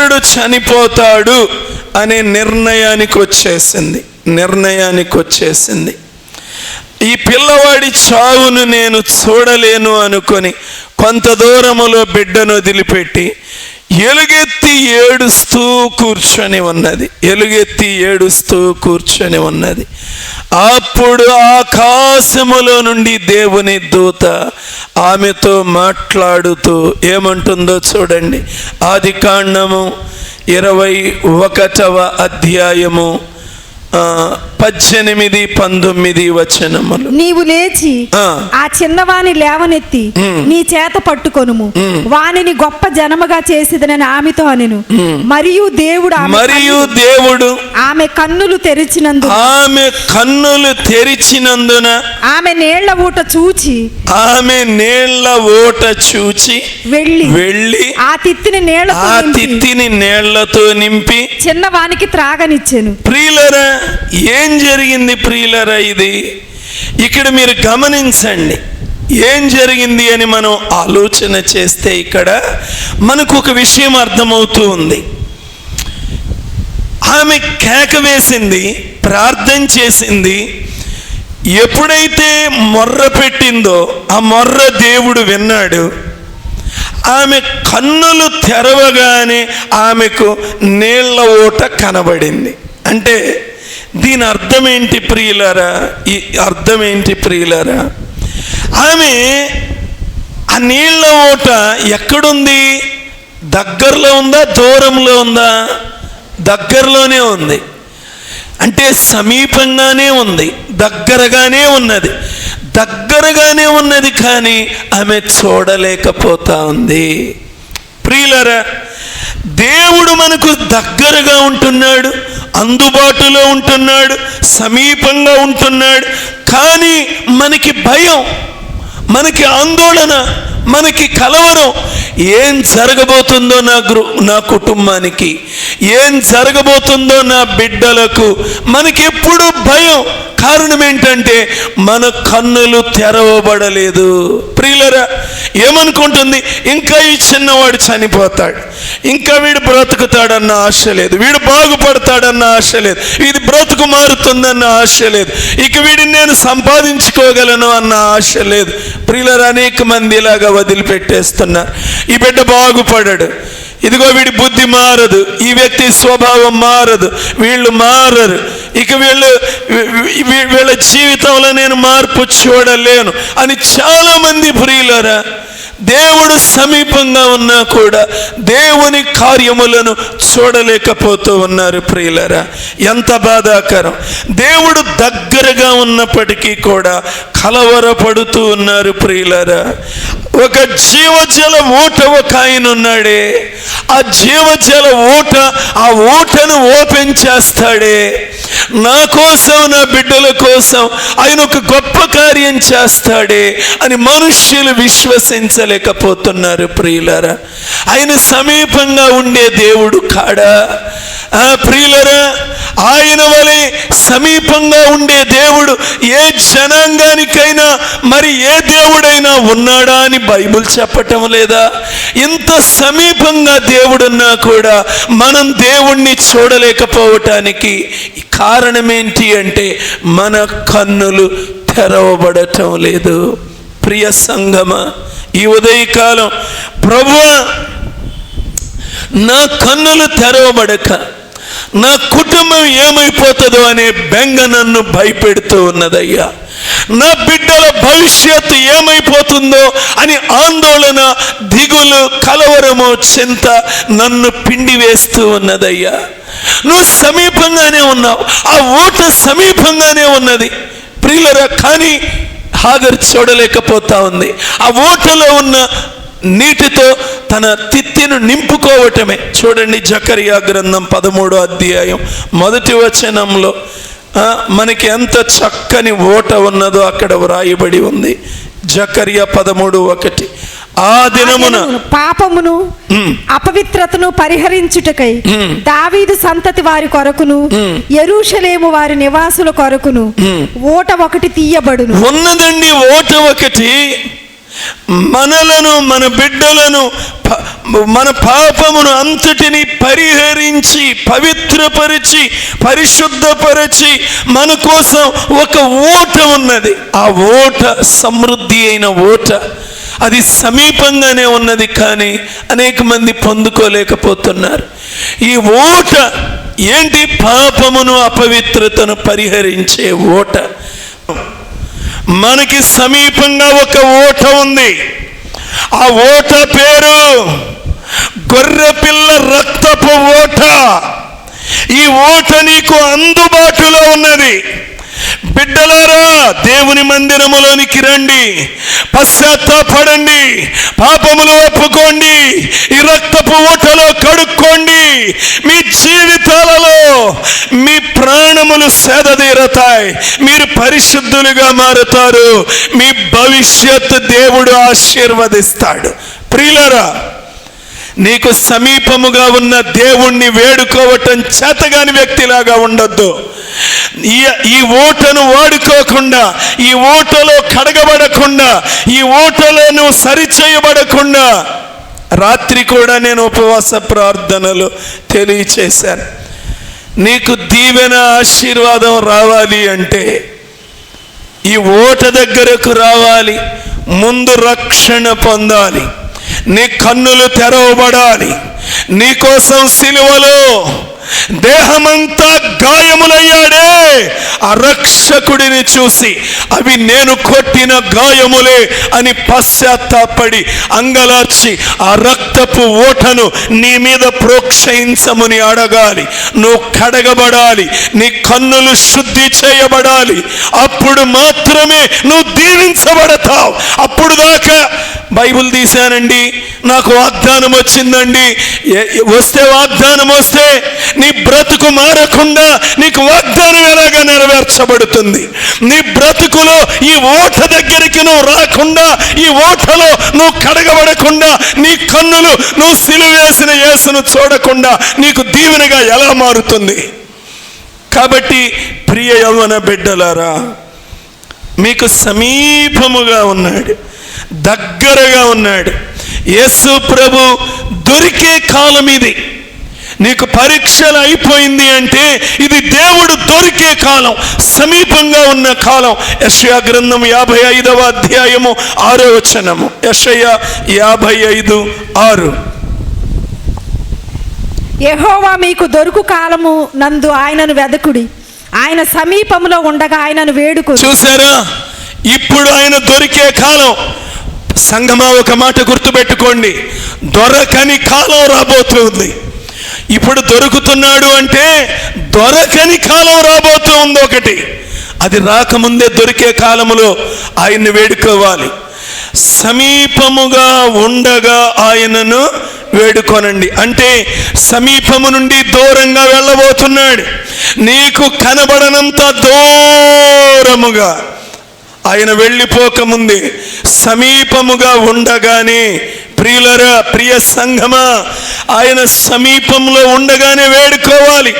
కుమారుడు చనిపోతాడు అనే నిర్ణయానికి వచ్చేసింది. నిర్ణయానికి వచ్చేసింది. ఈ పిల్లవాడి చావును నేను చూడలేను అనుకొని కొంత దూరములో బిడ్డను వదిలిపెట్టి ఎలుగెత్తి ఏడుస్తూ కూర్చొని ఉన్నది. ఎలుగెత్తి ఏడుస్తూ కూర్చొని ఉన్నది. అప్పుడు ఆకాశములో నుండి దేవుని దూత ఆమెతో మాట్లాడుతూ ఏమంటుందో చూడండి. ఆది కాండము ఇరవై ఒకటవ అధ్యాయము పద్దెనిమిది పంతొమ్మిది వచనములు. నీవు లేచి ఆ. చిన్నవాని లేవనెత్తి నీ చేత పట్టుకొనుము. వానిని గొప్ప జనముగా చేసిదనని ఆమెతో అనెను. మరియు దేవుడు మరియు దేవుడు ఆమె కన్నులు తెరిచినందు ఆమె కన్నులు తెరిచినందున. ఆమె నీళ్ళ ఊట చూచి. ఆమె నీళ్ళ ఓట చూచి. వెళ్ళి. వెళ్ళి ఆ తిత్తిని నీళ్ళతో ఆ నింపి. తిత్తిని నీళ్ళతో నింపి. చిన్నవానికి త్రాగనిచ్చెను. ప్రియులరా ఏం జరిగింది ప్రియులరా ఇది? ఇక్కడ మీరు గమనించండి. ఏం జరిగింది అని మనం ఆలోచన చేస్తే ఇక్కడ మనకు ఒక విషయం అర్థమవుతూ ఉంది. ఆమె కేక వేసింది ప్రార్థన చేసింది. ఎప్పుడైతే మొర్ర పెట్టిందో ఆ మొర్ర దేవుడు విన్నాడు. ఆమె కన్నులు తెరవగానే ఆమెకు నీళ్ళ ఓట కనబడింది. అంటే దీని అర్థం ఏంటి ప్రియులరా? ఈ అర్థం ఏంటి ప్రియులరా? ఆమె ఆ నీళ్ళ ఓట ఎక్కడుంది? దగ్గరలో ఉందా? దూరంలో ఉందా? దగ్గరలోనే ఉంది. అంటే సమీపంగానే ఉంది దగ్గరగానే ఉన్నది. దగ్గరగానే ఉన్నది కానీ ఆమె చూడలేకపోతా ఉంది. ప్రియులరా దేవుడు మనకు దగ్గరగా ఉంటున్నాడు అందుబాటులో ఉంటున్నాడు సమీపంగా ఉంటున్నాడు కానీ మనకి మనకి ఆందోళన మనకి కలవరం. ఏం జరగబోతుందో నా గృ నా కుటుంబానికి ఏం జరగబోతుందో నా బిడ్డలకు మనకి ఎప్పుడు భయం. కారణం ఏంటంటే మన కన్నులు తెరవబడలేదు. ప్రియులరా ఏమనుకుంటుంది? ఇంకా ఈ చిన్నవాడు చనిపోతాడు. ఇంకా వీడు బ్రతుకుతాడన్న ఆశ లేదు. వీడు బాగుపడతాడన్న ఆశ లేదు. ఇది బ్రతుకు మారుతుందన్న ఆశ లేదు. ఇక వీడిని నేను సంపాదించుకోగలను అన్న ఆశ లేదు. ప్రియులరు అనేక మంది ఇలాగా వదిలిపెట్టేస్తున్నారు. ఈ బిడ్డ బాగుపడడు. ఇదిగో వీడి బుద్ధి మారదు. ఈ వ్యక్తి స్వభావం మారదు. వీళ్ళు మారరు. ఇక వీళ్ళు వీళ్ళ జీవితంలో నేను మార్పు చూడలేను అని చాలామంది ప్రియులరా దేవుడు సమీపంగా ఉన్నా కూడా దేవుని కార్యములను చూడలేకపోతూ ఉన్నారు ప్రియులరా. ఎంత బాధాకరం. దేవుడు దగ్గరగా ఉన్నప్పటికీ కూడా కలవరపడుతూ ఉన్నారు ప్రియులరా. ఒక జీవజల ఊట ఒక ఆయన ఉన్నాడే. ఆ జీవజల ఊట ఆ ఊటను ఓపెన్ చేస్తాడే. నా కోసం నా బిడ్డల కోసం ఆయన ఒక గొప్ప కార్యం చేస్తాడే అని మనుష్యులు విశ్వసించలేకపోతున్నారు ప్రియులరా. ఆయన సమీపంగా ఉండే దేవుడు కాడా. ఆ ప్రియులరా ఆయన వలె సమీపంగా ఉండే దేవుడు ఏ జనాంగానికైనా మరి ఏ దేవుడైనా ఉన్నాడా అని బైబిల్ చెప్పటం లేదా? ఇంత సమీపంగా దేవుడున్నా కూడా మనం దేవుణ్ణి చూడలేకపోవటానికి కారణం ఏంటి అంటే మన కన్నులు తెరవబడటం లేదు. ప్రియ సంగమ ఈ ఉదయకాలం ప్రభు నా కన్నులు తెరవబడక నా కుటుంబం ఏమైపోతుందో అనే బెంగ నన్ను భయపెడుతూ ఉన్నదయ్యా. నా బిడ్డల భవిష్యత్తు ఏమైపోతుందో అని ఆందోళన దిగులు కలవరము చింత నన్ను పిండి వేస్తూ ఉన్నదయ్యా. నువ్వు సమీపంగానే ఉన్నావు. ఆ ఓట సమీపంగానే ఉన్నది. ప్రియులరా కానీ హాగర్ చూడలేకపోతా ఉంది. ఆ ఓటలో ఉన్న నీటితో తన తిత్తిను నింపుకోవటమే చూడండి జకరియా గ్రంథం పదమూడో అధ్యాయం మొదటి వచనంలో మనకి ఎంత చక్కని ఓట ఉన్నదో అక్కడ వ్రాయబడి ఉంది జకరియా పదమూడు ఒకటి ఆ దినమున పాపమును. అపవిత్రతను పరిహరించుటకై. దావీదు సంతతి వారి కొరకును. ఎరుషలేము వారి నివాసుల కొరకును. ఓట ఒకటి తీయబడును ఉన్నదండి ఓట ఒకటి మనలను మన బిడ్డలను ప- మన పాపమును అంతటిని పరిహరించి పవిత్రపరిచి పరిశుద్ధపరిచి మన కోసం ఒక ఓట ఉన్నది. ఆ ఓట సమృద్ధి అయిన ఓట. అది సమీపంగానే ఉన్నది కానీ అనేక మంది పొందుకోలేకపోతున్నారు. ఈ ఓట ఏంటి? పాపమును అపవిత్రతను పరిహరించే ఓట. మనకి సమీపంగా ఒక ఓట ఉంది. ఆ ఓట పేరు గొర్రెపిల్ల రక్తపు ఓట. ఈ ఓట నీకు అందుబాటులో ఉన్నది. బిడ్డలారా దేవుని మందిరములోనికి రండి. పశ్చాత్తాపడండి. పాపములు ఒప్పుకోండి. ఈ రక్తపు ఊటలో కడుక్కోండి. మీ జీవితాలలో మీ ప్రాణములు సేదతీరతాయి. మీరు పరిశుద్ధులుగా మారుతారు. మీ భవిష్యత్ దేవుడు ఆశీర్వదిస్తాడు. ప్రియులరా నీకు సమీపముగా ఉన్న దేవుణ్ణి వేడుకోవటం చేతగాని వ్యక్తిలాగా ఉండొద్దు. ఈ ఈ ఓటను వాడుకోకుండా ఈ ఓటలో కడగబడకుండా ఈ ఓటలో నువ్వు సరిచేయబడకుండా రాత్రి కూడా నేను ఉపవాస ప్రార్థనలు తెలియచేశాను. నీకు దీవెన ఆశీర్వాదం రావాలి అంటే ఈ ఓట దగ్గరకు రావాలి ముందు రక్షణ పొందాలి. నీ కన్నులు తెరవబడాలి. నీ కోసం సిలువలో దేహమంతా గాయములయ్యాడే. ఆ రక్షకుడిని చూసి అవి నేను కొట్టిన గాయములే అని పశ్చాత్తాపడి అంగలార్చి ఆ రక్తపు ఓటను నీ మీద ప్రోక్షయించమని అడగాలి. నువ్వు కడగబడాలి. నీ కన్నులు శుద్ధి చేయబడాలి. అప్పుడు మాత్రమే నువ్వు దీవించబడతావు. అప్పుడు దాకా బైబిల్ తీశానండి. నాకు వాగ్దానం వచ్చిందండి. వస్తే వాగ్దానం వస్తే నీ బ్రతుకు మారకుండా నీకు వాగ్దానం ఎలాగా నెరవేర్చబడుతుంది? నీ బ్రతుకులో ఈ ఓట దగ్గరికి నువ్వు రాకుండా ఈ ఓటలో నువ్వు కడగబడకుండా నీ కన్నులు నువ్వు సిలువేసిన యేసును చూడకుండా నీకు దీవెనగా ఎలా మారుతుంది? కాబట్టి ప్రియ యవన బిడ్డలారా మీకు సమీపముగా ఉన్నాడు. దగ్గరగా ఉన్నాడు. యేసు ప్రభు దొరికే కాలం ఇది. నీకు పరీక్షలు అయిపోయింది అంటే ఇది దేవుడు దొరికే కాలం సమీపంగా ఉన్న కాలం. యషయా గ్రంథం యాభై ఐదవ అధ్యాయము ఆరో వచనము. యషయ యాభై ఐదు ఆరు. యెహోవా మీకు దొరుకు కాలము నందు ఆయనను వెదకుడి. ఆయన సమీపములో ఉండగా ఆయనను వేడుకు చూసారా? ఇప్పుడు ఆయన దొరికే కాలం. సంగమా ఒక మాట గుర్తుపెట్టుకోండి. దొరకని కాలం రాబోతుంది. ఇప్పుడు దొరుకుతున్నాడు అంటే దొరకని కాలం రాబోతూ ఉంది ఒకటి. అది రాకముందే దొరికే కాలములో ఆయన్ని వేడుకోవాలి. సమీపముగా ఉండగా ఆయనను వేడుకోనండి. అంటే సమీపము నుండి దూరంగా వెళ్ళబోతున్నాడు. నీకు కనబడనంత దూరముగా ఆయన వెళ్ళిపోకముందే సమీపముగా ఉండగానే ప్రియులరా ప్రియ సంఘమా ఆయన సమీపంలో ఉండగానే వేడుకోవాలి.